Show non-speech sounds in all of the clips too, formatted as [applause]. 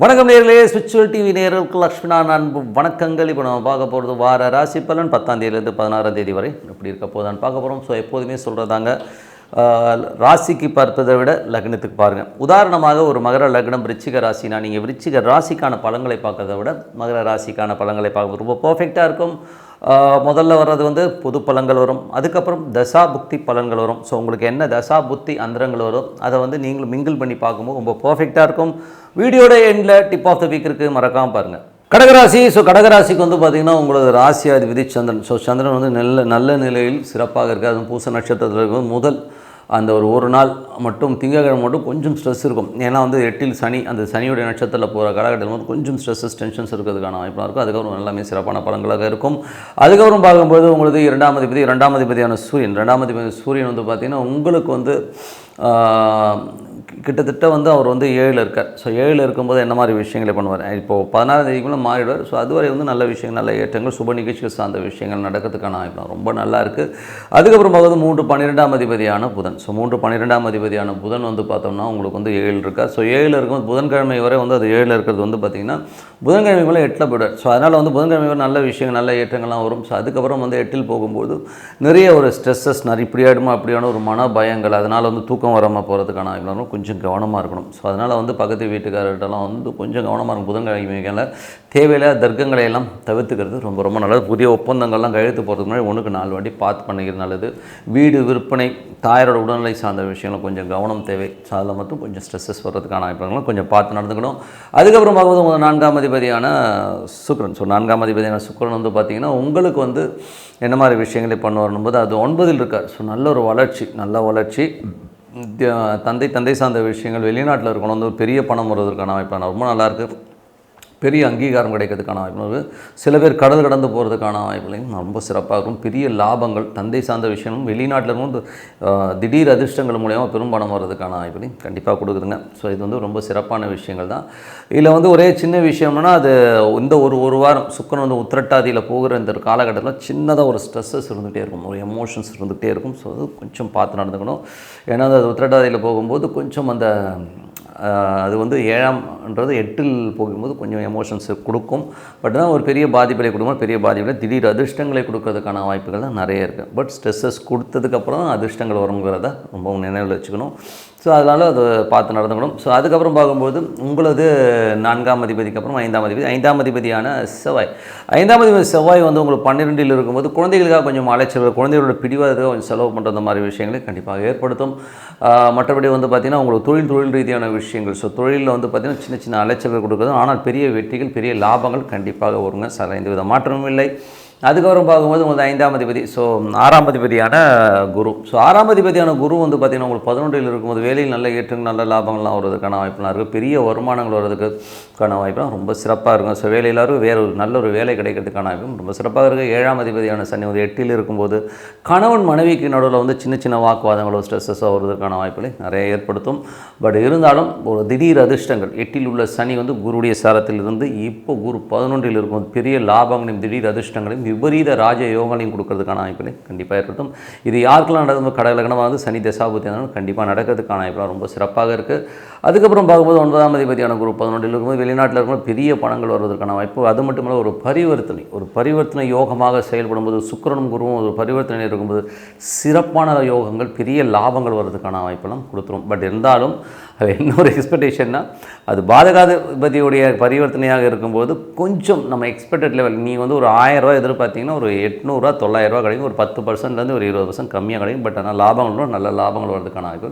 வணக்கம் நேர்களே spiritual TV நேர்களுக்கு லக்ஷ்மணா அன்பு வணக்கங்கள். இப்போ நம்ம பார்க்க போகிறது வார ராசி பலன் பத்தாம் தேதியிலேருந்து பதினாறாம் தேதி வரை எப்படி இருக்க போதான்னு பார்க்க போகிறோம் ஸோ எப்போதுமே சொல்கிறதாங்க ராசிக்கு பார்ப்பதை விட லக்னத்துக்கு பாருங்கள் உதாரணமாக ஒரு மகர லக்னம் விருச்சிக ராசினா நீங்கள் விருச்சிக ராசிக்கான பலன்களை பார்க்கறத விட மகர ராசிக்கான பலன்களை பார்க்க ரொம்ப பர்ஃபெக்டாக இருக்கும். முதல்ல வர்றது வந்து பொது பலன்கள் வரும். அதுக்கப்புறம் தசா புக்தி பலன்கள் வரும். ஸோ உங்களுக்கு என்ன தசா புத்தி அந்தரங்கள் வரும் அதை வந்து நீங்களும் மிங்கிள் பண்ணி பார்க்கும்போது ரொம்ப பர்ஃபெக்டாக இருக்கும். வீடியோட எண்டில் டிப் ஆஃப் த வீக் இருக்குது மறக்காமல் பாருங்கள் கடகராசி ஸோ கடகராசிக்கு வந்து பார்த்திங்கன்னா உங்களது ராசியாதிபதி சந்திரன். ஸோ சந்திரன் வந்து நல்ல நல்ல நிலையில் சிறப்பாக இருக்குது அதுவும் பூச நட்சத்திரத்தில் இருக்கும் முதல் அந்த ஒரு ஒரு நாள். மட்டும் திங்கக்கிழமை மட்டும் கொஞ்சம் ஸ்ட்ரெஸ் இருக்கும். ஏன்னா வந்து எட்டில் சனி அந்த சனியுடைய நட்சத்திரத்தில் போகிற காலகட்டத்தில் வந்து கொஞ்சம் ஸ்ட்ரெஸ்ஸஸ் டென்ஷன்ஸ் இருக்கிறதுக்கான வாய்ப்பாக இருக்கும். அதுக்கப்புறம் எல்லாமே சிறப்பான பலன்களாக இருக்கும். அதுக்கப்புறம் பார்க்கும்போது உங்களுக்கு இரண்டாம் அதிபதி இரண்டாம் அதிபதியான சூரியன். ரெண்டாம் அதிபதி சூரியன் வந்து பார்த்திங்கன்னா உங்களுக்கு வந்து கிட்டத்தட்ட வந்து அவர் வந்து ஏழில் இருக்கார். ஸோ ஏழில் இருக்கும்போது என்ன மாதிரி விஷயங்களை பண்ணுவார்? இப்போது பதினாறாம் தேதிக்குள்ளே மாறிடுவார். ஸோ அதுவரை வந்து நல்ல விஷயங்கள் நல்ல ஏற்றங்கள் சுப நிகழ்ச்சிகள் சார்ந்த விஷயங்கள் நடக்கிறதுக்கான வாய்ப்பு ரொம்ப நல்லா இருக்குது அதுக்கப்புறம் பார்க்கும்போது மூன்று பன்னிரெண்டாம் அதிபதியான புதன். ஸோ மூன்று பன்னிரெண்டாம் அதிபதியான புதன் வந்து பார்த்தோம்னா உங்களுக்கு வந்து ஏழு இருக்கா? ஸோ ஏழில் இருக்கும் புதன்கிழமை வரை வந்து அது ஏழில் இருக்கிறது வந்து பார்த்திங்கன்னா புதன்கிழமை மேலே எட்டில் போய்டுவார். ஸோ அதனால் வந்து புதன்கிழமை வரை நல்ல விஷயங்கள் நல்ல ஏற்றங்கள்லாம் வரும். ஸோ அதுக்கப்புறம் வந்து எட்டில் போகும்போது நிறைய ஒரு ஸ்ட்ரெஸ்ஸஸ் நிறைய இப்படி ஆகிடுமா அப்படியான ஒரு மன பயங்கள் அதனால் வந்து தூக்கம் வராமல் போகிறதுக்கான வாய்ப்பு கொஞ்சம் கவனமாக இருக்கணும். ஸோ அதனால் வந்து பக்கத்து வீட்டுக்காரர்கிட்டலாம் வந்து கொஞ்சம் கவனமாக இருக்கும் புதன்கிழமைகளில் தேவையில்லாத தர்க்கங்களை எல்லாம் தவிர்த்துக்கிறது ரொம்ப ரொம்ப நல்லது. புதிய ஒப்பந்தங்கள்லாம் கையெழுத்து போகிறதுக்கு முன்னாடி ஒன்றுக்கு நாலு வாட்டி பார்த்து பண்ணிக்கிறது நல்லது. வீடு விற்பனை தாயாரோட உடல்நிலை சார்ந்த விஷயங்களை கொஞ்சம் கொஞ்சம் கவனம் தேவை. ஸோ அதில் மட்டும் கொஞ்சம் ஸ்ட்ரெஸ்ஸஸ் வர்றதுக்கான வாய்ப்புகளும் கொஞ்சம் பார்த்து நடந்துக்கணும். அதுக்கப்புறம் பார்க்கும்போது உங்கள் நான்காம் அதிபதியான சுக்கிரன். ஸோ நான்காம் அதிபதியான சுக்கிரன் வந்து பார்த்திங்கன்னா உங்களுக்கு வந்து என்ன மாதிரி விஷயங்களை பண்ணுவார் போது அது ஒன்பதில் இருக்கார். ஸோ நல்ல ஒரு வளர்ச்சி நல்ல வளர்ச்சி. தந்தை தந்தை சார்ந்த விஷயங்கள் வெளிநாட்டில் இருக்கணும். வந்து ஒரு பெரிய பணம் வருவதற்கான வாய்ப்பான ரொம்ப நல்லாயிருக்கு பெரிய அங்கீகாரம் கிடைக்கிறதுக்கான வாய்ப்பு சில பேர் கடல் கடந்து போகிறதுக்கான வாய்ப்புகளையும் ரொம்ப சிறப்பாக இருக்கும். பெரிய லாபங்கள் தந்தை சார்ந்த விஷயமும் வெளிநாட்டில் இருந்து திடீர் அதிர்ஷ்டங்கள் மூலயமா பெரும் பணம் வர்றதுக்கான வாய்ப்புகளையும் கண்டிப்பாக கொடுக்குதுங்க. ஸோ இது வந்து ரொம்ப சிறப்பான விஷயங்கள் தான். இதில் வந்து ஒரே சின்ன விஷயம்னா அது இந்த ஒரு ஒரு வாரம் சுக்கரன் வந்து உத்திரட்டாதியில் போகிற இந்த காலகட்டத்தில் சின்னதாக ஒரு ஸ்ட்ரெஸ்ஸஸ் இருந்துகிட்டே இருக்கும். ஒரு எமோஷன்ஸ் இருந்துகிட்டே இருக்கும். ஸோ அது கொஞ்சம் பார்த்து நடந்துக்கணும். ஏன்னா அது உத்திரட்டாதியில் போகும்போது கொஞ்சம் அந்த அது வந்து ஏழாம்ன்றது எட்டில் போகும்போது கொஞ்சம் எமோஷன்ஸ் கொடுக்கும். பட் தான் ஒரு பெரிய பாதிப்பிலே கொடுக்கும். பெரிய பாதிப்பில் திடீர் அதிர்ஷ்டங்களை கொடுக்கறதுக்கான வாய்ப்புகள் தான் நிறைய இருக்குது பட் ஸ்ட்ரெஸ்ஸஸ் கொடுத்ததுக்கப்புறம் அதிர்ஷ்டங்கள் வருங்கிறத ரொம்ப நினைவில் வச்சுக்கணும். ஸோ அதனால் அது பார்த்து நடந்துக்கணும். ஸோ அதுக்கப்புறம் பார்க்கும்போது உங்களது நான்காம் அதிபதிக்கு அப்புறம் ஐந்தாம் அதிபதி. ஐந்தாம் அதிபதியான செவ்வாய். ஐந்தாம் அதிபதி செவ்வாய் வந்து உங்களுக்கு பன்னிரெண்டில் இருக்கும்போது குழந்தைகளுக்காக கொஞ்சம் அலைச்சல் குழந்தைகளோட பிடிவாதத்துக்காக கொஞ்சம் செலவு பண்ணுற மாதிரி விஷயங்களை கண்டிப்பாக ஏற்படுத்தும். மற்றபடி வந்து பார்த்திங்கன்னா உங்களுக்கு தொழில் தொழில் ரீதியான விஷயங்கள். ஸோ தொழிலில் வந்து பார்த்திங்கன்னா சின்ன சின்ன அலைச்சல்கள் கொடுக்குறது. ஆனால் பெரிய வெற்றிகள் பெரிய லாபங்கள் கண்டிப்பாக வருங்க சார் எந்த வித மாற்றமும் இல்லை. அதுக்கப்புறம் பார்க்கும்போது உங்களுக்கு ஐந்தாம் அதிபதி ஸோ ஆறாம் அதிபதியான குரு. ஸோ ஆறாம் அதிபதியான குரு வந்து பார்த்திங்கன்னா உங்களுக்கு பதினொன்றில் இருக்கும்போது வேலையில் நல்ல ஏற்றங்கள் நல்ல லாபங்கள்லாம் வருவதற்கான வாய்ப்புலாம் இருக்குது பெரிய வருமானங்கள் வர்றதுக்கான வாய்ப்புலாம் ரொம்ப சிறப்பாக இருக்கும். ஸோ வேலையிலாரும் வேறு ஒரு நல்ல ஒரு வேலை கிடைக்கிறதுக்கான வாய்ப்பும் ரொம்ப சிறப்பாக இருக்குது ஏழாம் அதிபதியான சனி வந்து எட்டில் இருக்கும்போது கணவன் மனைவிக்கு நடுவில் வந்து சின்ன சின்ன வாக்குவாதங்களோ ஸ்ட்ரெஸ்ஸஸோ வருவதற்கான வாய்ப்புகளை நிறைய ஏற்படுத்தும். பட் இருந்தாலும் ஒரு திடீர் அதிர்ஷ்டங்கள் எட்டில் உள்ள சனி வந்து குருடைய சாரத்தில் இருந்து இப்போ குரு பதினொன்றில் இருக்கும் பெரிய லாபங்களையும் திடீர் அதிர்ஷ்டங்களையும் விபரீத ராஜ யோகங்களையும் கொடுக்கறதுக்கான வாய்ப்புகளை கண்டிப்பாக ஏற்படுத்தும். இது யாருக்கெல்லாம் நடந்து கடலகனமாக வந்து சனி தசாபுத்தி இருந்தாலும் கண்டிப்பாக நடக்கிறதுக்கான வாய்ப்புலாம் ரொம்ப சிறப்பாக இருக்குது அதுக்கப்புறம் பார்க்கும்போது ஒன்பதாம் அதிபதியான குரு பதினொன்றில் இருக்கும்போது வெளிநாட்டில் இருக்கும்போது பெரிய பணங்கள் வருவதற்கான வாய்ப்பு. அது மட்டும் இல்லை ஒரு பரிவர்த்தனை ஒரு பரிவர்த்தனை யோகமாக செயல்படும்போது சுக்கரனும் குருவும் ஒரு பரிவர்த்தனை இருக்கும்போது சிறப்பான யோகங்கள் பெரிய லாபங்கள் வர்றதுக்கான வாய்ப்பெல்லாம் கொடுத்துரும். பட் இருந்தாலும் அது என்ன ஒரு எக்ஸ்பெக்டேஷன்னா அது பாதகாதிபதியுடைய பரிவர்த்தனையாக இருக்கும்போது கொஞ்சம் நம்ம எக்ஸ்பெக்டட் லெவல் நீங்கள் வந்து ஒரு ஆயிரம் ரூபாய் பார்த்தீங்கன்னா ஒரு எட்நூறுரூவா தொள்ளாயிரரூவா கிடைக்கும். ஒரு பத்து பர்சன்ட்லேருந்து ஒரு இருபது பர்சன்ட் கம்மியாக கிடைக்கும். பட் ஆனால் லாபங்களும் நல்ல லாபங்கள் வர்றதுக்கான வாய்ப்பு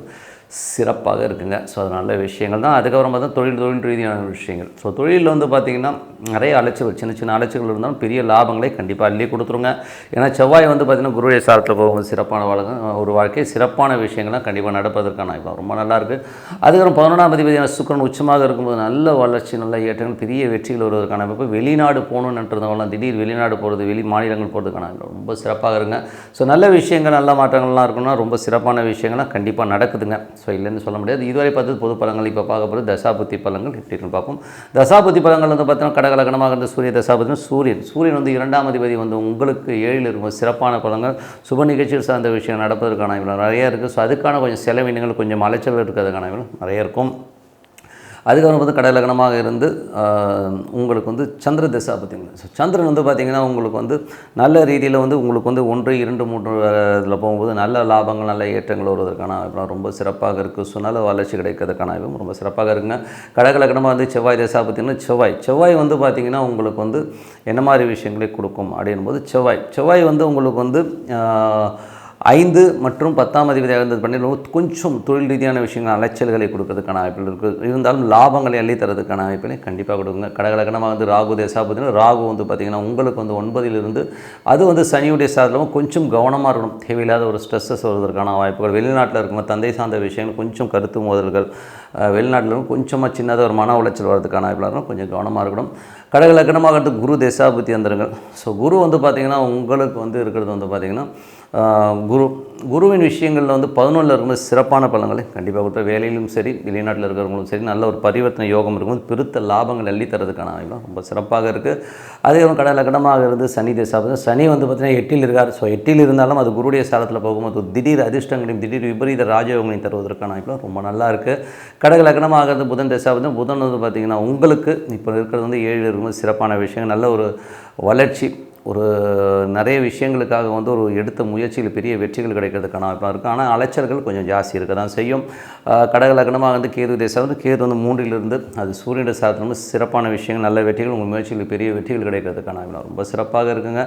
சிறப்பாக இருக்குங்க. ஸோ அது நல்ல விஷயங்கள் தான். அதுக்கப்புறம் பார்த்தா தொழில் தொழில் ரீதியான விஷயங்கள். ஸோ தொழிலில் வந்து பார்த்திங்கன்னா நிறைய அலைச்சல் சின்ன சின்ன அலைச்சல்கள் இருந்தாலும் பெரிய லாபங்களே கண்டிப்பாக அள்ளி கொடுத்துருங்க. ஏன்னா செவ்வாய் வந்து பார்த்திங்கன்னா குருடைய சாரத்தில் போகும்போது சிறப்பான வாழ்க்கை ஒரு வாழ்க்கை சிறப்பான விஷயங்கள்லாம் கண்டிப்பாக நடப்பதற்கான வாய்ப்பு ரொம்ப நல்லா இருக்குது அதுக்கப்புறம் பதினொன்றாம் அதிபதியான சுக்கரன் உச்சமாக இருக்கும்போது நல்ல வளர்ச்சி நல்ல ஏற்றங்கள் பெரிய வெற்றிகள் வருவதற்கான வாய்ப்பு. வெளிநாடு போகணுன்றவங்களாம் திடீர் வெளிநாடு போகிறது வெளி மாநிலங்கள் போகிறதுக்கான ரொம்ப சிறப்பாக இருங்க ஸோ நல்ல விஷயங்கள் நல்ல மாற்றங்கள்லாம் இருக்குன்னா ரொம்ப சிறப்பான விஷயங்கள்லாம் கண்டிப்பாக நடக்குதுங்க. ஸோ இல்லைன்னு சொல்ல முடியாது. இதுவரை பார்த்தது பொது பலங்கள் இப்போ பார்க்க போகிறது தசாபுத்தி பலங்கள் எப்படி பார்ப்போம். தசாபுத்தி பலங்கள் வந்து பார்த்தீங்கன்னா கடகலகனமாக இருந்த சூரிய தசாபுத்தினா சூரியன். சூரியன் வந்து இரண்டாம் அதிபதி வந்து உங்களுக்கு ஏழில் இருக்கும். சிறப்பான பலங்கள் சுப நிகழ்ச்சிகள் சார்ந்த விஷயம் நடப்பதற்கான இவ்வளோ நிறைய இருக்குது ஸோ அதுக்கான கொஞ்சம் செலவினங்கள் கொஞ்சம் அலைச்சல் இருக்கிறதுக்கான இவ்வளோ நிறைய இருக்கும். அதுக்கப்புறம் வந்து கடலகணமாக இருந்து உங்களுக்கு வந்து சந்திர திசை பார்த்தீங்கன்னா ஸோ சந்திரன் வந்து பார்த்திங்கன்னா உங்களுக்கு வந்து நல்ல ரீதியில் வந்து உங்களுக்கு வந்து ஒன்று இரண்டு மூன்று இதில் போகும்போது நல்ல லாபங்கள் நல்ல ஏற்றங்கள் வருவதற்கான வாய்ப்பு ரொம்ப சிறப்பாக இருக்குது சுனால வளர்ச்சி கிடைக்கிறதுக்கான வாய்ப்பும் ரொம்ப சிறப்பாக இருக்குங்க. கடகலக்கணமாக வந்து செவ்வாய் திசை பார்த்திங்கன்னா செவ்வாய். செவ்வாய் வந்து பார்த்திங்கன்னா உங்களுக்கு வந்து என்ன மாதிரி விஷயங்களை கொடுக்கும் அப்படின்போது செவ்வாய். செவ்வாய் வந்து உங்களுக்கு வந்து ஐந்து மற்றும் பத்தாம் அதிபதியாக இருந்தது பன்னெண்டு கொஞ்சம் தொழில் ரீதியான விஷயங்கள் அலைச்சல்களை கொடுக்கறதுக்கான வாய்ப்புகள் இருக்குது இருந்தாலும் லாபங்களை அள்ளி தரதுக்கான வாய்ப்புகளை கண்டிப்பாக கொடுங்க. கடகடகனமாக வந்து ராகு தேசாபதினா ராகு வந்து பார்த்திங்கன்னா உங்களுக்கு வந்து ஒன்பதிலிருந்து அது வந்து சனியுடைய சாதனமும் கொஞ்சம் கவனமாக இருக்கணும் தேவையில்லாத ஒரு ஸ்ட்ரெஸ்ஸஸ் வருவதற்கான வாய்ப்புகள் வெளிநாட்டில் இருக்கும்போது தந்தை சார்ந்த விஷயங்கள் கொஞ்சம் கருத்து மோதல்கள் வெளிநாட்டில் கொஞ்சமாக சின்னதாக ஒரு மன உளைச்சல் வரதுக்கான வாய்ப்புகள் இருக்கும் கொஞ்சம் கவனமாக இருக்கணும் கடகலக்கணமாக இருந்து குரு தேசாபுத்தி அந்தரங்கள் ஸோ குரு வந்து பார்த்திங்கன்னா உங்களுக்கு வந்து இருக்கிறது வந்து பார்த்திங்கன்னா குரு குருவின் விஷயங்களில் வந்து பதினொன்றில் இருக்கும்போது சிறப்பான பலன்களை கண்டிப்பாக கொடுத்த வேலையிலும் சரி வெளிநாட்டில் இருக்கிறவங்களும் சரி நல்ல ஒரு பரிவர்த்தனை யோகம் இருக்கும்போது பெருத்த லாபங்கள் அள்ளித்தரதுக்கான அமைப்பு ரொம்ப சிறப்பாக இருக்குது அதே கடை கடமாக இருந்து சனி தேசாபதி சனி வந்து பார்த்திங்கன்னா எட்டில் இருக்கார். ஸோ எட்டில் இருந்தாலும் அது குருடைய சாலத்தில் போகும்போது திடீர் அதிர்ஷ்டங்களையும் திடீர் விபரீத ராஜயோகங்களையும் தருவதற்கான அமைப்பு ரொம்ப நல்லா இருக்குது கடக லக்னமாக இருந்து புதன் தேசாபதி புதன் வந்து பார்த்திங்கன்னா உங்களுக்கு இப்போ இருக்கிறது வந்து ஏழு இருக்கும்போது சிறப்பான விஷயம் நல்ல ஒரு வளர்ச்சி ஒரு நிறைய விஷயங்களுக்காக வந்து ஒரு எடுத்த முயற்சியில் பெரிய வெற்றிகள் கிடைக்கிறதுக்கான வாய்ப்பாக இருக்கும் ஆனால் அலைச்சல்கள் கொஞ்சம் ஜாஸ்தி இருக்க தான் செய்யும். ஆஹ் கடக லக்னமாக வந்து கேது தேசம் வந்து கேது வந்து மூன்றிலிருந்து அது சூரியனுடைய சாதனம் சிறப்பான விஷயங்கள் நல்ல வெற்றிகள் உங்கள் முயற்சியில் பெரிய வெற்றிகள் கிடைக்கிறதுக்கான வாய்ப்பு ரொம்ப சிறப்பாக இருக்குங்க.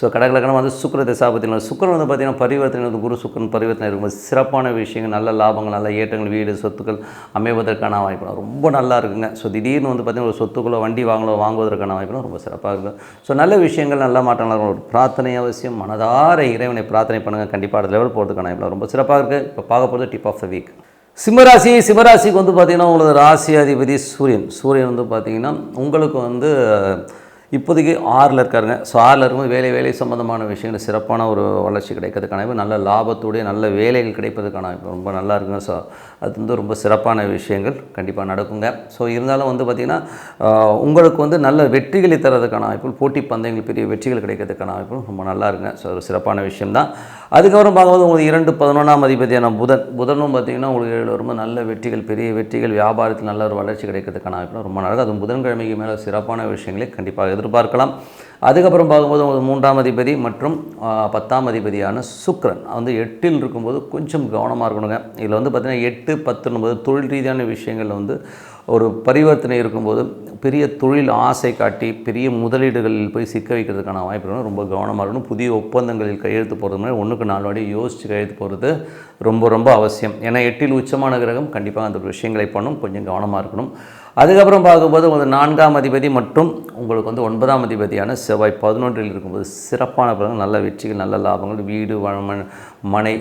ஸோ கடக லக்னம் வந்து சுக்கர தசாபத்தில் சுக்கரன் வந்து பார்த்திங்கன்னா பரிவர்த்தனை வந்து குரு சுக்கரன் பரிவர்த்தனை இருக்கும்போது சிறப்பான விஷயங்கள் நல்ல லாபங்கள் நல்ல ஏற்றங்கள் வீடு சொத்துக்கள் அமைவதற்கான வாய்ப்பு ரொம்ப நல்லா இருக்குங்க. ஸோ திடீர்னு வந்து பார்த்திங்கன்னா ஒரு சொத்துக்களோ வண்டி வாங்கலோ வாங்குவதற்கான வாய்ப்பு ரொம்ப சிறப்பாக இருக்கும் ஸோ நல்ல விஷயங்கள் நல்லா மாற்றங்கள் ஒரு பிரார்த்தனை அவசியம் மனதார இறைவனை பிரார்த்தனை பண்ணுங்கள் கண்டிப்பாக அடுத்த லெவல் போகிறதுக்கான வாய்ப்பு ரொம்ப சிறப்பாக இருக்குது இப்போ பார்க்க போகிறது டிப் ஆஃப் த வீக் சிம்மராசி சிம்மராசிக்கு வந்து பார்த்திங்கன்னா உங்களது ராசி அதிபதி சூரியன். சூரியன் வந்து பார்த்திங்கன்னா உங்களுக்கு வந்து இப்போதைக்கு ஆறில் இருக்காருங்க. ஸோ ஆறில் இருக்கும்போது வேலை வேலை சம்மந்தமான விஷயங்கள் சிறப்பான ஒரு வளர்ச்சி கிடைக்கிறதுக்கான நல்ல லாபத்துடைய நல்ல வேலைகள் கிடைப்பதற்கான ரொம்ப நல்லா இருக்குங்க. ஸோ அது வந்து ரொம்ப சிறப்பான விஷயங்கள் கண்டிப்பாக நடக்குங்க. ஸோ இருந்தாலும் வந்து பார்த்திங்கன்னா உங்களுக்கு வந்து நல்ல வெற்றிகளை தரதுக்கான வாய்ப்புகள் போட்டி பந்தயங்கள் பெரிய வெற்றிகள் கிடைக்கிறதுக்கான வாய்ப்புகள் ரொம்ப நல்லா இருக்குங்க. ஸோ ஒரு சிறப்பான விஷயம்தான். அதுக்கப்புறம் பார்க்கும்போது உங்களுக்கு இரண்டு பதினொன்றாம் அதிபதியான புதன். புதனும் பார்த்திங்கன்னா உங்களுக்கு ஏழு வரும்போது நல்ல வெற்றிகள் பெரிய வெற்றிகள் வியாபாரத்தில் நல்ல ஒரு வளர்ச்சி கிடைக்கிறதுக்கான வாய்ப்பு ரொம்ப நல்லா அதுவும் புதன்கிழமைக்கு மேலே சிறப்பான விஷயங்களை கண்டிப்பாக எதிர்பார்க்கலாம். அதுக்கப்புறம் பார்க்கும்போது உங்களுக்கு மூன்றாம் அதிபதி மற்றும் பத்தாம் அதிபதியான சுக்ரன். வந்து எட்டில் இருக்கும்போது கொஞ்சம் கவனமாக இருக்கணுங்க. இதில் வந்து பார்த்திங்கன்னா எட்டு பத்துன்னும்போது தொழில் ரீதியான விஷயங்களில் வந்து ஒரு பரிவர்த்தனை இருக்கும்போது பெரிய தொழில் ஆசை காட்டி பெரிய முதலீடுகளில் போய் சிக்க வைக்கிறதுக்கான வாய்ப்பு இருக்கணும் ரொம்ப கவனமாக இருக்கணும். புதிய ஒப்பந்தங்களில் கையெழுத்து போகிறது மாதிரி ஒன்றுக்கு நாலு வாடி யோசித்து கையெழுத்து போகிறது ரொம்ப ரொம்ப அவசியம். ஏன்னா எட்டில் உச்சமான கிரகம் கண்டிப்பாக அந்த விஷயங்களை பண்ணும். கொஞ்சம் கவனமாக இருக்கணும். அதுக்கப்புறம் பார்க்கும்போது உங்களுக்கு நான்காம் அதிபதி மற்றும் உங்களுக்கு வந்து ஒன்பதாம் அதிபதியான செவ்வாய் பதினொன்றில் இருக்கும்போது சிறப்பான பலன்கள் நல்ல வெற்றிகள் நல்ல லாபங்கள் வீடு மனை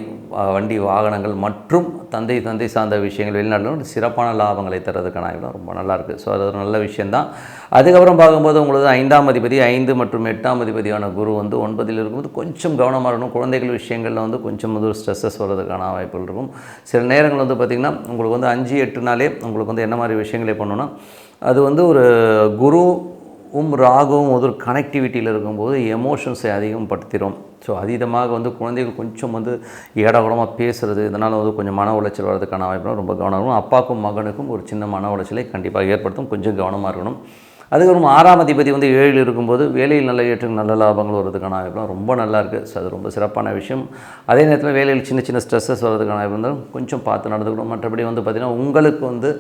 வண்டி வாகனங்கள் மற்றும் தந்தை தந்தை சார்ந்த விஷயங்கள் வெளிநாட்டில் சிறப்பான லாபங்களை தரதுக்கான ரொம்ப நல்லாயிருக்கு ஸோ அது ஒரு நல்ல விஷயம் தான். அதுக்கப்புறம் பார்க்கும்போது உங்களுக்கு ஐந்தாம் அதிபதி ஐந்து மற்றும் எட்டாம் அதிபதியான குரு வந்து ஒன்பதில் இருக்கும்போது கொஞ்சம் கவனமாக இருக்கணும். குழந்தைகள் விஷயங்களில் வந்து கொஞ்சம் வந்து ஸ்ட்ரெஸ்ஸஸ் வர்றதுக்கான வாய்ப்புகள் இருக்கும். சில நேரங்கள் வந்து பார்த்திங்கன்னா உங்களுக்கு வந்து அஞ்சு எட்டு நாளே உங்களுக்கு வந்து என்ன மாதிரி விஷயங்களே பண்ணணும்னா அது வந்து ஒரு குரு உம் ராகவும் ஒரு கனெக்டிவிட்டியில் இருக்கும்போது எமோஷன்ஸை அதிகப்படுத்திடும் ஸோ அதீதமாக வந்து குழந்தைகள் கொஞ்சம் வந்து ஏடாகுடமாக பேசுகிறது இதனால் வந்து கொஞ்சம் மன உளைச்சல் வர்றதுக்கான வாய்ப்பு ரொம்ப கவனம் இருக்கும். அப்பாவுக்கும் மகனுக்கும் ஒரு சின்ன மன உளைச்சலை கண்டிப்பாக ஏற்படுத்தும். கொஞ்சம் கவனமாக இருக்கணும். அதுக்கப்புறம் ஆறாம் அதிபதி வந்து ஏழில் இருக்கும்போது வேலையில் நல்ல ஏற்றம் நல்ல லாபங்கள் வர்றதுக்கான வாய்ப்புலாம் ரொம்ப நல்லா இருக்குது ஸோ அது ரொம்ப சிறப்பான விஷயம். அதே நேரத்தில் வேலையில் சின்ன சின்ன ஸ்ட்ரெஸ்ஸஸ் வர்றதுக்கான வாய்ப்பு இருந்தாலும் கொஞ்சம் பார்த்து நடந்துக்கணும். மற்றபடி வந்து பார்த்திங்கன்னா உங்களுக்கு வந்து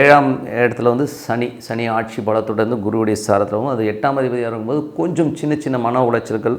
ஏழாம் இடத்துல வந்து சனி சனி ஆட்சி பலத்துடன் குருவுடைய சாரத்திலும் அது எட்டாம் அதிபதியாக இருக்கும்போது கொஞ்சம் சின்ன சின்ன மன உளைச்சல்கள்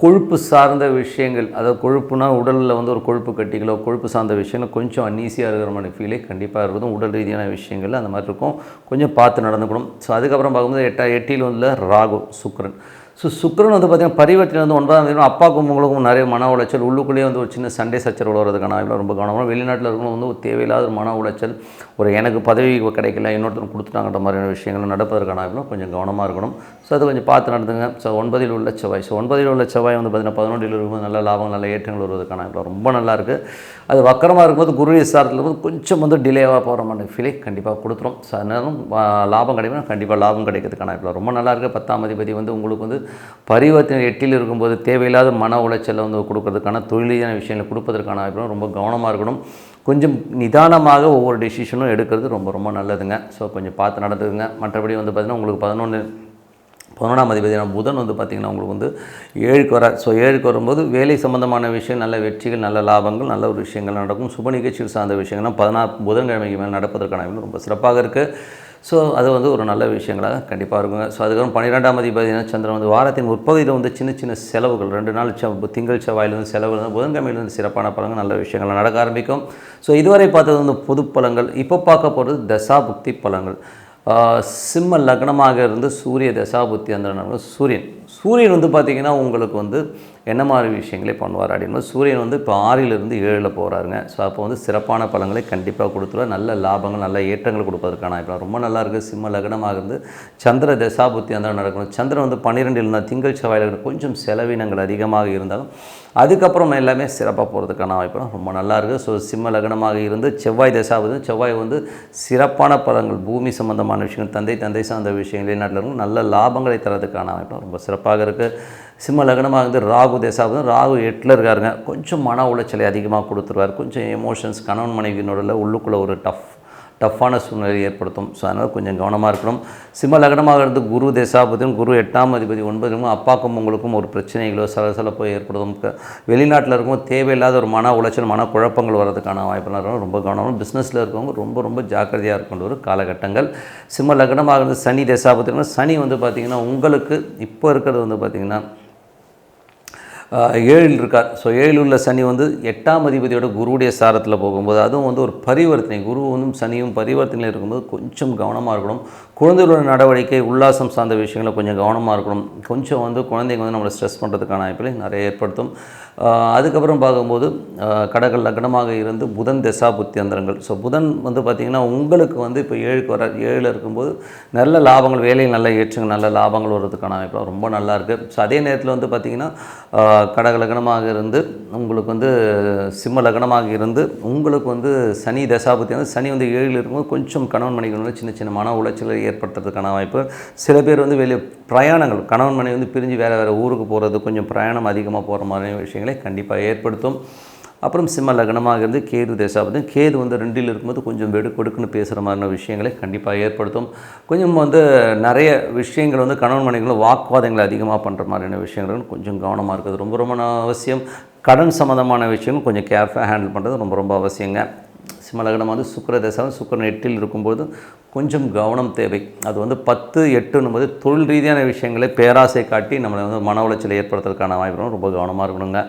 கொழுப்பு சார்ந்த விஷயங்கள் அதாவது கொழுப்புனா உடலில் வந்து ஒரு கொழுப்பு கட்டிகளோ கொழுப்பு சார்ந்த விஷயங்கள் கொஞ்சம் அன்னீசியாக இருக்கிற மாதிரி ஃபீலே கண்டிப்பாக இருக்கும் உடல் ரீதியான விஷயங்கள் அந்த மாதிரி இருக்கும். கொஞ்சம் பார்த்து நடந்துக்கணும். ஸோ அதுக்கப்புறம் பார்க்கும்போது எட்டா எட்டியில் உள்ள ராகு சுக்கரன். ஸோ சுக்கரன் வந்து பார்த்திங்கன்னா பரிவர்த்தனை வந்து ஒன்பதாம் தேதி அப்பாவுக்கும் உங்களுக்கும் நிறைய மன உளைச்சல். உள்ளுக்குள்ளேயே வந்து ஒரு சின்ன சண்டை சச்சரவு வர்றதுக்கான வாய்ப்பு ரொம்ப கவனமாக வெளிநாட்டில் இருக்கணும் வந்து ஒரு தேவையில்லாத ஒரு மன உளைச்சல் ஒரு எனக்கு பதவி கிடைக்கல இன்னொருத்தர் கொடுத்துட்டாங்கன்ற மாதிரியான விஷயங்கள் நடப்பதற்கான வாய்ப்புலாம் கொஞ்சம் கவனமாக இருக்கணும். ஸோ அதை கொஞ்சம் பார்த்து நடந்துங்க. ஸோ ஒன்பதில் உள்ள செவ்வாய். ஸோ ஒன்பதில் உள்ள செவ்வாய் வந்து பார்த்திங்கன்னா பதினொன்றில் இருக்கும்போது நல்ல லாபம் நல்ல ஏற்றங்கள் வருவதற்கான வாய்ப்பு ரொம்ப நல்லாயிருக்கு அது வக்கரமாக இருக்கும்போது குரு விசாரத்தில் இருக்கும்போது கொஞ்சம் வந்து டிலேவாக போகிற மாதிரி ஃபீலே கண்டிப்பாக கொடுத்துரும். ஸோ அதனாலும் லாபம் கிடைக்கும் கண்டிப்பாக லாபம் கிடைக்கிறதுக்கான வாய்ப்பு ரொம்ப நல்லா இருக்குது பத்தாம் அதிபதி வந்து உங்களுக்கு வந்து பரிவர்த்தனை எட்டில் இருக்கும்போது தேவையில்லாத மன உளைச்சலை வந்து கொடுக்கறதுக்கான தொழிலான விஷயங்களை கொடுப்பதற்கான வாய்ப்பு ரொம்ப கவனமாக இருக்கணும். கொஞ்சம் நிதானமாக ஒவ்வொரு டெசிஷனும் எடுக்கிறது ரொம்ப ரொம்ப நல்லதுங்க. ஸோ கொஞ்சம் பார்த்து நடந்துக்குங்க. மற்றபடி வந்து பார்த்திங்கன்னா உங்களுக்கு பதினொன்று பதினொன்றாம் அதிபதியான புதன் வந்து பார்த்திங்கன்னா உங்களுக்கு வந்து ஏழுக்கு வர ஸோ ஏழுக்கு வரும்போது வேலை சம்பந்தமான விஷயம் நல்ல வெற்றிகள் நல்ல லாபங்கள் நல்ல ஒரு விஷயங்கள் நடக்கும். சுப நிகழ்ச்சிகள் சார்ந்த விஷயங்கள்லாம் பதினாறு புதன்கிழமைக்கு மேலே நடப்பதற்கான ரொம்ப சிறப்பாக இருக்குது ஸோ அது வந்து ஒரு நல்ல விஷயங்களாக கண்டிப்பாக இருக்குங்க. ஸோ அதுக்கப்புறம் பன்னிரெண்டாம் அதிபதியான சந்திரன் வந்து வாரத்தின் உற்பத்தியில் வந்து சின்ன சின்ன செலவுகள் ரெண்டு நாள் செ திங்கள் செவ்வாயில் வந்து செலவுகள் வந்து புதன்கிழமையில் வந்து சிறப்பான பலங்கள் நல்ல விஷயங்கள் நடக்க ஆரம்பிக்கும். ஸோ இதுவரை பார்த்தது வந்து பொது பலங்கள் இப்போ பார்க்க போகிறது தசாபுக்தி பலங்கள் சிம்ம லக்னமாக இருந்து சூரிய தசாபுத்தி அந்த சூரியன். சூரியன் வந்து பார்த்திங்கன்னா உங்களுக்கு வந்து என்ன மாதிரி விஷயங்களே பண்ணுவார் அப்படின்போது சூரியன் வந்து இப்போ ஆறிலிருந்து ஏழில் போகிறாருங்க ஸோ அப்போ வந்து சிறப்பான பழங்களை கண்டிப்பாக கொடுத்துருவா நல்ல லாபங்கள் நல்ல ஏற்றங்கள் கொடுப்பதற்கான இப்போ ரொம்ப நல்லா இருக்குது சிம்ம லக்னமாக இருந்து சந்திர தசாபுத்தி அந்த நடக்கணும். சந்திரன் வந்து பன்னிரெண்டில் இருந்தால் திங்கள் செவ்வாயில் கொஞ்சம் செலவினங்கள் அதிகமாக இருந்தாலும் அதுக்கப்புறம் எல்லாமே சிறப்பாக போகிறதுக்கான வாய்ப்பு ரொம்ப நல்லா இருக்குது ஸோ சிம்ம லக்னமாக இருந்து செவ்வாய் தசாபுத்தி செவ்வாய் வந்து சிறப்பான பலங்கள் பூமி சம்பந்தமான விஷயங்கள் தந்தை தந்தை சார்ந்த விஷயங்கள் வெளிநாட்டில் இருக்கும் நல்ல லாபங்களை தரதுக்கான வாய்ப்பு ரொம்ப சிறப்பாக இருக்குது சிம்ம லக்னமாக இருந்து ராகு தேசாபதி ராகு எட்டில் இருக்காருங்க. கொஞ்சம் மன உளைச்சலை அதிகமாக கொடுத்துருவார். கொஞ்சம் எமோஷன்ஸ் கணவன் மனைவியினோட உள்ளுக்குள்ளே ஒரு டஃப் டஃப்பான சூழ்நிலையை ஏற்படுத்தும். ஸோ அதனால் கொஞ்சம் கவனமாக இருக்கணும். சிம்ம லக்னமாக இருந்து குரு தேசாபதியும் குரு எட்டாம் அதிபதி ஒன்பதுக்கும் அப்பாக்கும் உங்களுக்கும் ஒரு பிரச்சனைகளோ சலசலப்போ ஏற்படுத்தும் வெளிநாட்டில் இருக்கும் தேவையில்லாத ஒரு மன உளைச்சல் மன குழப்பங்கள் வர்றதுக்கான வாய்ப்பெல்லாம் இருக்கும். ரொம்ப கவனமாக பிஸ்னஸில் இருக்கவங்க ரொம்ப ரொம்ப ஜாக்கிரதையாக இருக்கின்ற ஒரு காலகட்டங்கள். சிம்ம லக்னமாக இருந்து சனி தேசாபதினா சனி வந்து பார்த்திங்கன்னா உங்களுக்கு இப்போ இருக்கிறது வந்து பார்த்திங்கன்னா ஏழில் இருக்கார். ஸோ ஏழில் உள்ள சனி வந்து எட்டாம் அதிபதியோட குருவுடைய சாரத்தில் போகும்போது அதுவும் வந்து ஒரு பரிவர்த்தனை. குருவும் சனியும் பரிவர்த்தனையில் இருக்கும்போது கொஞ்சம் கவனமாக இருக்கணும். குழந்தைகளோட நடவடிக்கை உல்லாசம் சார்ந்த விஷயங்களை கொஞ்சம் கவனமாக இருக்கணும். கொஞ்சம் வந்து குழந்தைங்க வந்து நம்மளை ஸ்ட்ரெஸ் பண்ணுறதுக்கான வாய்ப்புகளை நிறைய ஏற்படுத்தும். அதுக்கப்புறம் பார்க்கும்போது கடகல் லக்னமாக இருந்து புதன் திசா புத்தி அந்தரங்கள். ஸோ புதன் வந்து பார்த்திங்கன்னா உங்களுக்கு வந்து இப்போ ஏழுக்கு வர ஏழில் இருக்கும்போது நல்ல லாபங்கள் வேலையில் நல்ல ஏற்றுங்கள் நல்ல லாபங்கள் வர்றதுக்கான வாய்ப்பு ரொம்ப நல்லா இருக்குது ஸோ அதே நேரத்தில் வந்து பார்த்திங்கன்னா கடக லக்னமாக இருந்து உங்களுக்கு வந்து சிம்ம லக்னமாக இருந்து உங்களுக்கு வந்து சனி தசாபுத்தி வந்து சனி வந்து ஏழில் இருக்கும்போது கொஞ்சம் கணவன் மனைவிகளோட சின்ன சின்ன மன உளைச்சல் ஏற்படுத்துறதுக்கான வாய்ப்பு. சில பேர் வந்து வெளியே பிரயாணங்கள் கணவன் மனைவி வந்து பிரிஞ்சு வேறு வேறு ஊருக்கு போகிறது கொஞ்சம் பிரயாணம் அதிகமாக போகிற மாதிரியான விஷயங்களை கண்டிப்பாக ஏற்படுத்தும். அப்புறம் சிம்ம லக்னமாக இருந்து கேது தேசாபதம் கேது வந்து ரெண்டில் இருக்கும்போது கொஞ்சம் வெடு கொடுக்குன்னு பேசுகிற மாதிரியான விஷயங்களை கண்டிப்பாக ஏற்படுத்தும். கொஞ்சம் வந்து நிறைய விஷயங்கள் வந்து கணவன் மனைவிகளும் வாக்குவாதங்களை அதிகமாக பண்ணுற மாதிரியான விஷயங்கள் கொஞ்சம் கவனமாக இருக்குது ரொம்ப ரொம்ப அவசியம். கடன் சம்மந்தமான விஷயங்கள் கொஞ்சம் கேர்ஃபுல்லாக ஹேண்டில் பண்ணுறது ரொம்ப ரொம்ப அவசியங்க. சிம்மலகனம் வந்து சுக்கர தசம் சுக்கரன் எட்டில் இருக்கும்போது கொஞ்சம் கவனம் தேவை. அது வந்து பத்து எட்டுன்னும் போது தொழில் ரீதியான விஷயங்களை பேராசை காட்டி நம்மளை வந்து மன உளைச்சலை ஏற்படுத்துறதுக்கான வாய்ப்பு ரொம்ப கவனமாக இருக்கணுங்க.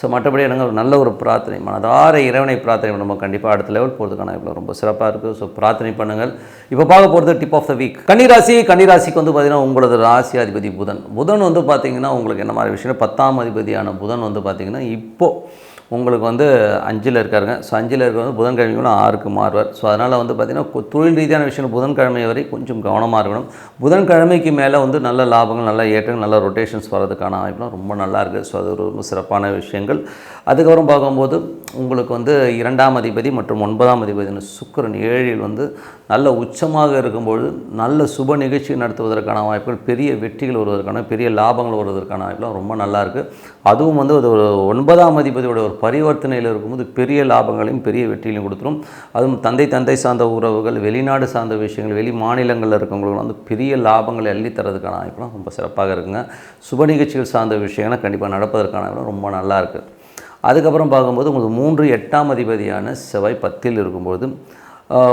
ஸோ மற்றபடி எனக்கு ஒரு நல்ல ஒரு பிரார்த்தனை மனதார இறைவனை பிரார்த்தனை நம்ம கண்டிப்பாக அடுத்த லெவல் போகிறதுக்கான இவ்வளோ ரொம்ப சிறப்பாக இருக்குது ஸோ பிரார்த்தனை பண்ணுங்கள். இப்போ பார்க்க போகிறது டிப் ஆஃப் த வீக் கன்னிராசி கன்னிராசிக்கு வந்து பார்த்திங்கன்னா உங்களது ராசி அதிபதி புதன். புதன் வந்து பார்த்திங்கன்னா உங்களுக்கு என்ன மாதிரி விஷயம் பத்தாம் அதிபதியான புதன் வந்து பார்த்திங்கன்னா இப்போது உங்களுக்கு வந்து அஞ்சில் இருக்காருங்க. ஸோ அஞ்சில் இருக்கிற வந்து புதன்கிழமை கூட ஆறுக்கு மாறுவார். ஸோ அதனால் வந்து பார்த்திங்கன்னா தொழில் ரீதியான விஷயம் புதன்கிழமை வரை கொஞ்சம் கவனமாக இருக்கணும். புதன்கிழமைக்கு மேலே வந்து நல்ல லாபங்கள் நல்ல ஏற்றங்கள் நல்ல ரொட்டேஷன்ஸ் வரதுக்கான வாய்ப்புலாம் ரொம்ப நல்லா இருக்குது ஸோ அது ஒரு ரொம்ப சிறப்பான விஷயங்கள். அதுக்கப்புறம் பார்க்கும்போது உங்களுக்கு வந்து இரண்டாம் அதிபதி மற்றும் ஒன்பதாம் அதிபதி சுக்கரன் ஏழில் வந்து நல்ல உச்சமாக இருக்கும்பொழுது நல்ல சுப நிகழ்ச்சி நடத்துவதற்கான வாய்ப்புகள் பெரிய வெற்றிகள் வருவதற்கான பெரிய லாபங்கள் வருவதற்கான வாய்ப்புலாம் ரொம்ப நல்லா இருக்குது அதுவும் வந்து அது ஒரு ஒன்பதாம் அதிபதியோட ஒரு பரிவர்த்தனையில் இருக்கும்போது பெரிய லாபங்களையும் பெரிய வெற்றிகளையும் கொடுத்துரும். அதுவும் தந்தை தந்தை சார்ந்த உறவுகள் வெளிநாடு சார்ந்த விஷயங்கள் வெளி மாநிலங்களில் இருக்கவங்களுக்கு வந்து பெரிய லாபங்களை அள்ளி தரதுக்கான வாய்ப்புலாம் ரொம்ப சிறப்பாக இருக்குங்க. சுப நிகழ்ச்சிகள் சார்ந்த விஷயங்கள்லாம் கண்டிப்பாக நடப்பதற்கான வாய்ப்புலாம் ரொம்ப நல்லா இருக்குது அதுக்கப்புறம் பார்க்கும்போது உங்களுக்கு மூன்று எட்டாம் அதிபதியான செவ்வாய் பத்தில் இருக்கும்போது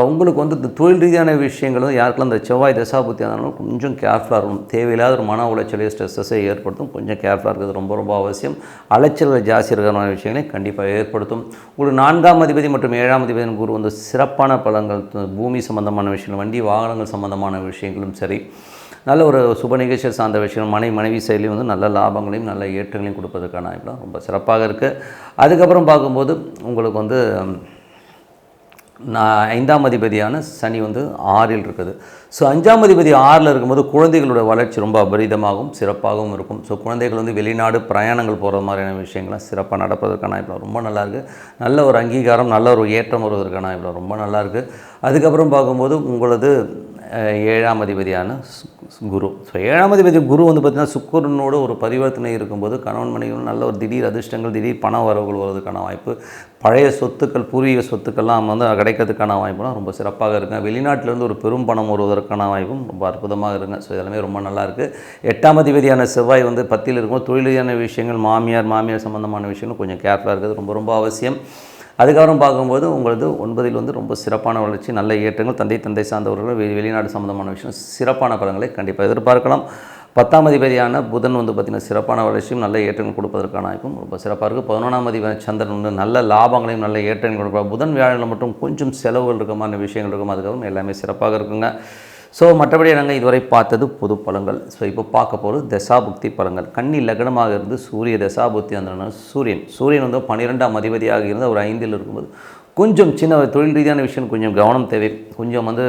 உங்களுக்கு வந்து இந்த தொழில் ரீதியான விஷயங்கள் வந்து யாருக்கெல்லாம் இந்த செவ்வாய் தசாபுத்தி ஆனாலும் கொஞ்சம் கேர்ஃபுல்லாக இருக்கும் தேவையில்லாத ஒரு மன உளைச்சலை ஸ்ட்ரெஸ்ஸை ஏற்படுத்தும். கொஞ்சம் கேர்ஃபுல்லாக இருக்கிறது ரொம்ப ரொம்ப அவசியம். அலைச்சல்கள் ஜாஸ்தி இருக்கிறமான விஷயங்களை கண்டிப்பாக ஏற்படுத்தும். ஒரு நான்காம் அதிபதி மற்றும் ஏழாம் அதிபதியின் குரு வந்து சிறப்பான பலங்கள் பூமி சம்பந்தமான விஷயங்கள் வண்டி வாகனங்கள் சம்பந்தமான விஷயங்களும் சரி. நல்ல ஒரு சுப நிகழ்ச்சியை சார்ந்த விஷயம். மனை மனைவி செயலையும் வந்து நல்ல லாபங்களையும் நல்ல ஏற்றங்களையும் கொடுப்பதற்கான வாய்ப்புலாம் ரொம்ப சிறப்பாக இருக்குது அதுக்கப்புறம் பார்க்கும்போது உங்களுக்கு வந்து நான் ஐந்தாம் அதிபதியான சனி வந்து ஆறில் இருக்குது. ஸோ அஞ்சாம் அதிபதி ஆறில் இருக்கும்போது குழந்தைகளோட வளர்ச்சி ரொம்ப அபரிதமாகவும் சிறப்பாகவும் இருக்கும். ஸோ குழந்தைகள் வந்து வெளிநாடு பிரயாணங்கள் போகிற மாதிரியான விஷயங்கள்லாம் சிறப்பாக நடப்பதற்கான இப்போ ரொம்ப நல்லாயிருக்கு நல்ல ஒரு அங்கீகாரம் நல்ல ஒரு ஏற்றம் வருவதற்கான இப்போ ரொம்ப நல்லாயிருக்கு அதுக்கப்புறம் பார்க்கும்போது உங்களது ஏழாம் அதிபதியான குரு. ஸோ ஏழாம் அதிபதி குரு வந்து பார்த்திங்கன்னா சுக்கரனோட ஒரு பரிவர்த்தனை இருக்கும்போது கணவன் மனைவிகள் நல்ல ஒரு திடீர் அதிர்ஷ்டங்கள் திடீர் பண வரவுகள் வருவதற்கான வாய்ப்பு. பழைய சொத்துக்கள் பூர்வீக சொத்துக்கள்லாம் வந்து கிடைக்கிறதுக்கான வாய்ப்புலாம் ரொம்ப சிறப்பாக இருக்குங்க வெளிநாட்டிலேருந்து ஒரு பெரும் பணம் வருவதற்கான வாய்ப்பும் ரொம்ப அற்புதமாக இருக்குங்க. ஸோ இதெல்லாமே ரொம்ப நல்லாயிருக்கு எட்டாம் அதிபதியான செவ்வாய் வந்து பத்தியில் இருக்கும் தொழில் விஷயங்கள் மாமியார் மாமியார் சம்பந்தமான விஷயங்கள் கொஞ்சம் கேர்ஃபுல்லாக இருக்கிறது ரொம்ப ரொம்ப அவசியம். அதுக்கப்புறம் பார்க்கும்போது உங்களது ஒன்பதில் வந்து ரொம்ப சிறப்பான வளர்ச்சி நல்ல ஏற்றங்கள் தந்தை தந்தை சார்ந்தவர்கள் வெளி வெளிநாடு சம்மந்தமான விஷயம் சிறப்பான பலங்களை கண்டிப்பாக எதிர்பார்க்கலாம். பத்தாம் அதிபதியான புதன் வந்து பார்த்திங்கன்னா சிறப்பான வளர்ச்சியும் நல்ல ஏற்றங்கள் கொடுப்பதற்கான வாய்ப்பும் ரொம்ப சிறப்பாக இருக்குது பதினொன்றாம் அதிபதி சந்திரன் வந்து நல்ல லாபங்களையும் நல்ல ஏற்றங்கள் கொடுப்பார். புதன் வியாழனில் மட்டும் கொஞ்சம் செலவுகள் இருக்க மாதிரி விஷயங்கள் இருக்கும். அதுக்கப்புறம் எல்லாமே சிறப்பாக இருக்குங்க. ஸோ மற்றபடி நாங்கள் இதுவரை பார்த்தது பொது பலன்கள் ஸோ இப்போ பார்க்க போகிறது தசாபுக்தி பலன்கள் கன்னி லக்னமாக இருந்து சூரிய தசாபுக்தி அந்த சூரியன். சூரியன் வந்து பன்னிரெண்டாம் அதிபதியாக இருந்து ஒரு ஐந்தில் இருக்கும்போது. கொஞ்சம் சின்ன தொழில் ரீதியான விஷயம் கொஞ்சம் கவனம் தேவை. கொஞ்சம் வந்து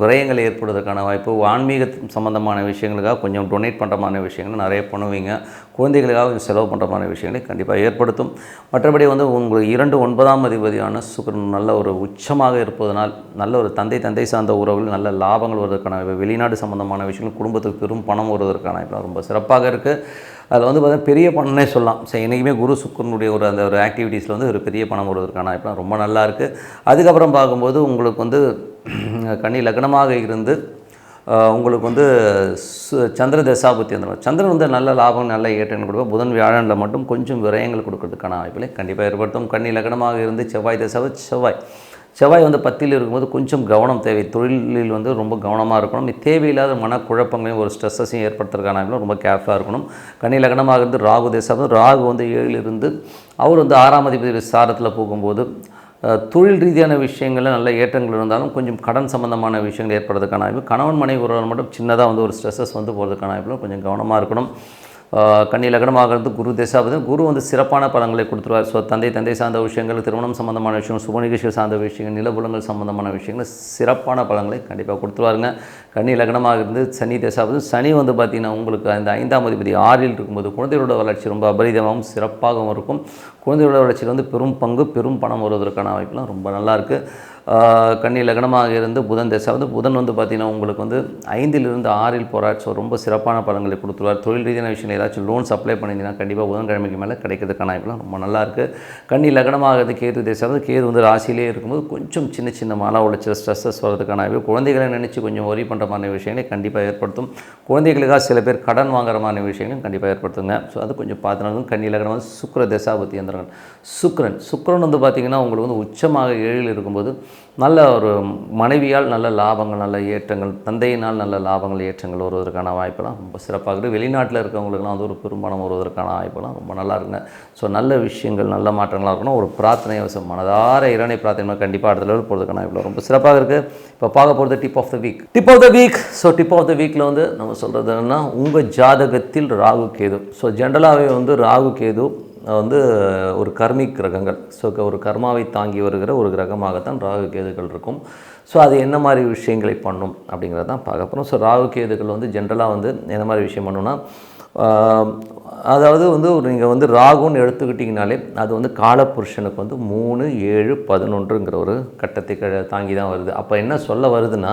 விரயங்கள் ஏற்படுவதற்கான வாய்ப்பு ஆன்மீக சம்பந்தமான விஷயங்களுக்காக கொஞ்சம் டொனேட் பண்ணுற மாதிரி விஷயங்கள் நிறைய பண்ணுவீங்க. குழந்தைகளுக்காக கொஞ்சம் செலவு பண்ணுற மாதிரி விஷயங்களை கண்டிப்பாக ஏற்படுத்தும். மற்றபடி வந்து உங்களுக்கு இரண்டு ஒன்பதாம் அதிபதியான சுக்கரன் நல்ல ஒரு உச்சமாக இருப்பதனால் நல்ல ஒரு தந்தை தந்தை சார்ந்த உறவுகள் நல்ல லாபங்கள் வருவதற்கான வெளிநாடு சம்பந்தமான விஷயங்கள் குடும்பத்துக்கு பெரும் பணம் வருவதற்கான ரொம்ப சிறப்பாக இருக்குது அதில் வந்து பார்த்தீங்கன்னா பெரிய பணம்னே சொல்லலாம். ஸோ என்றைக்குமே குரு சுக்கரனுடைய ஒரு அந்த ஒரு ஆக்டிவிட்டீஸில் வந்து ஒரு பெரிய பணம் வருவதற்கான இப்போ ரொம்ப நல்லா இருக்குது அதுக்கப்புறம் பார்க்கும்போது உங்களுக்கு வந்து [clears throat] கன்னி லக்னமாக இருந்து உங்களுக்கு வந்து சு- சந்திர தசாபுத்தி அந்த சந்திரன் வந்து நல்ல லாபம் நல்ல ஏற்றங்கள் கொடுக்கும் புதன் வியாழனில் மட்டும் கொஞ்சம் விரயங்கள் கொடுக்கறதுக்கான வாய்ப்புகளை கண்டிப்பாக ஏற்படுத்தும். கன்னி லக்னமாக இருந்து செவ்வாய் தசாவு செவ்வாய். செவ்வாய் வந்து பத்தில் இருக்கும்போது கொஞ்சம் கவனம் தேவை. தொழிலில் வந்து ரொம்ப கவனமாக இருக்கணும். தேவையில்லாத மனக்குழப்பங்களையும் ஒரு ஸ்ட்ரெஸ்ஸையும் ஏற்படுத்துறதுக்கான ரொம்ப கேர்ஃபுல்லாக இருக்கணும். கன்னி லக்னமாக இருந்து ராகு தேசம் ராகு வந்து ஏழில் இருந்து அவர் வந்து ஆறாம் அதிபதி சாரத்தில் போகும்போது தொழில் ரீதியான விஷயங்களில் நல்ல ஏற்றங்கள் இருந்தாலும் கொஞ்சம் கடன் சம்பந்தமான விஷயங்கள் ஏற்படுறதுக்கான வாய்ப்பு கணவன் மனைவி ஒருவர் மட்டும் சின்னதாக வந்து ஒரு ஸ்ட்ரெஸ்ஸஸ் வந்து போகிறதுக்கான வாய்ப்புல கொஞ்சம் கவனமாக இருக்கணும். கன்னி லக்னமாக இருந்து குரு தேசாபதி குரு வந்து சிறப்பான பலங்களை கொடுத்துருவார். ஸோ தந்தை தந்தை சார்ந்த விஷயங்கள் திருமணம் சம்பந்தமான விஷயம் சுபநிகழ்ச்சிகள் சார்ந்த விஷயங்கள் நிலபுலங்கள் சம்பந்தமான விஷயங்கள் சிறப்பான பலங்களை கண்டிப்பாக கொடுத்துருவாருங்க. கன்னி லக்னமாக இருந்து சனி தேசாபதி சனி வந்து பார்த்திங்கன்னா உங்களுக்கு அந்த ஐந்தாம் அதிபதி ஆறில் இருக்கும்போது குழந்தைகளோட வளர்ச்சி ரொம்ப அபரிதமாகவும் சிறப்பாகவும் இருக்கும். குழந்தைகளோட வளர்ச்சியில் வந்து பெரும் பங்கு பெரும் பணம் வருவதற்கான வாய்ப்புலாம் ரொம்ப நல்லாயிருக்கு கன்னி லக்னமாக இருந்து புதன் தசை. வந்து புதன் வந்து பார்த்திங்கன்னா உங்களுக்கு வந்து ஐந்திலிருந்து ஆறில் போகிறார் ஸோ ரொம்ப சிறப்பான பலன்களை கொடுத்துருவார். தொழில் ரீதியான விஷயம் ஏதாச்சும் லோன்ஸ் அப்ளை பண்ணியிருந்தீங்கன்னா கண்டிப்பாக புதன்கிழமைக்கு மேலே கிடைக்கிறதுக்கான வாய்ப்புலாம் ரொம்ப நல்லாயிருக்கு கன்னி லக்னமாக இருந்து கேது தேசம் வந்து கேது வந்து ராசியிலே இருக்கும்போது கொஞ்சம் சின்ன சின்ன மன உழைச்சல் ஸ்ட்ரெஸ்ஸஸ் வரதுக்கான வாய்ப்பு. குழந்தைகளை நினச்சி கொஞ்சம் ஒரி பண்ணுற மாதிரி விஷயங்களை கண்டிப்பாக ஏற்படுத்தும். குழந்தைகளுக்காக சில பேர் கடன் வாங்குற மாதிரி விஷயங்களும் கண்டிப்பாக ஏற்படுத்துங்க. ஸோ அது கொஞ்சம் பார்த்துனாலும் கன்னி லக்னம் வந்து சுக்கர தசாபத்தி எந்திரங்கள் சுக்ரன் சுக்ரன் வந்து பார்த்திங்கன்னா உங்களுக்கு வந்து உச்சமாக ஏழில் இருக்கும்போது நல்ல ஒரு மனைவியால் நல்ல லாபங்கள் நல்ல ஏற்றங்கள் தந்தையினால் நல்ல லாபங்கள் ஏற்றங்கள் வருவதற்கான வாய்ப்பெல்லாம் ரொம்ப சிறப்பாக இருக்குது. வெளிநாட்டில் இருக்கவங்களுக்குலாம் வந்து ஒரு பெரும்பானம் வருவதற்கான வாய்ப்பெல்லாம் ரொம்ப நல்லா இருக்குங்க. ஸோ நல்ல விஷயங்கள் நல்ல மாற்றங்களாக இருக்கணும். ஒரு பிரார்த்தனை அவசியம் மனதார இறைவனை பிரார்த்தனை கண்டிப்பாக அடுத்த லெவல் போகிறதுக்கான வாய்ப்பு ரொம்ப சிறப்பாக இருக்குது. இப்போ பார்க்க போகிறது tip of the week tip of the week so tip of the வீக்கில் வந்து நம்ம சொல்கிறது என்னென்னா உங்கள் ஜாதகத்தில் ராகு கேது. ஸோ ஜென்ரலாகவே வந்து ராகு கேது வந்து ஒரு கர்மிக் கிரகங்கள். ஸோ ஒரு கர்மாவை தாங்கி வருகிற ஒரு கிரகமாகத்தான் ராகு கேதுகள் இருக்கும். ஸோ அது என்ன மாதிரி விஷயங்களை பண்ணும் அப்படிங்கிறத தான் பார்க்க போகிறோம் ஸோ ராகு கேதுகள் வந்து ஜென்ரலாக வந்து என்ன மாதிரி விஷயம் பண்ணுன்னா அதாவது வந்து நீங்கள் வந்து ராகுன்னு எடுத்துக்கிட்டிங்கனாலே அது வந்து காலப்புருஷனுக்கு வந்து மூணு ஏழு பதினொன்றுங்கிற ஒரு கட்டத்தை தாங்கி தான் வருது. அப்போ என்ன சொல்ல வருதுன்னா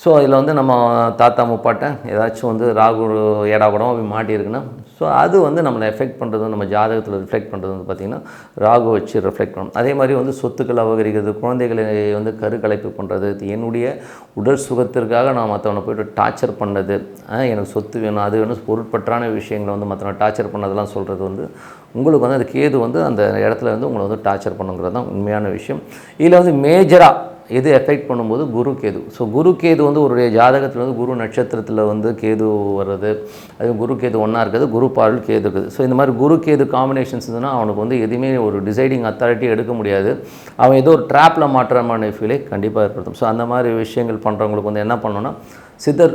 ஸோ அதில் வந்து நம்ம தாத்தா முப்பாட்டை ஏதாச்சும் வந்து ராகு ஏடா கூடம் அப்படி மாட்டியிருக்குன்னா ஸோ அது வந்து நம்மளை எஃபெக்ட் பண்ணுறது நம்ம ஜாதகத்தில் ரிஃப்ளெக்ட் பண்ணுறது வந்து பார்த்திங்கன்னா ராகு வச்சு ரிஃப்ளெக்ட் பண்ணணும். அதே மாதிரி வந்து சொத்துக்கள் அபகரிக்கிறது குழந்தைகளை வந்து கருக்கலைப்பு பண்ணுறது என்னுடைய உடல் சுகத்திற்காக நான் மற்றவனை போய்ட்டு டார்ச்சர் பண்ணது எனக்கு சொத்து வேணும் அது வேணும் பொருட்பற்றான விஷயங்களை வந்து மற்றவனை டார்ச்சர் பண்ணதெல்லாம் சொல்கிறது வந்து உங்களுக்கு வந்து அது கேது வந்து அந்த இடத்துல வந்து உங்களை வந்து டார்ச்சர் பண்ணுங்கிறது தான் உண்மையான விஷயம். இதில் வந்து மேஜராக எது எஃபெக்ட் பண்ணும்போது குரு கேது. ஸோ குரு கேது வந்து ஒரு ஜாதகத்தில் வந்து குரு நட்சத்திரத்தில் வந்து கேது வர்றது அது குரு கேது ஒன்றா இருக்குது குரு பாடல் கேது இருக்குது. ஸோ இந்த மாதிரி குரு கேது காம்பினேஷன்ஸ் இருந்ததுன்னா அவனுக்கு வந்து எதுவுமே ஒரு டிசைடிங் அத்தாரிட்டி எடுக்க முடியாது. அவன் ஏதோ ஒரு ட்ராப்பில் மாற்றமான ஃபீலை கண்டிப்பாக ஏற்படுத்தும். ஸோ அந்த மாதிரி விஷயங்கள் பண்ணுறவங்களுக்கு வந்து என்ன பண்ணணும்னா சித்தர்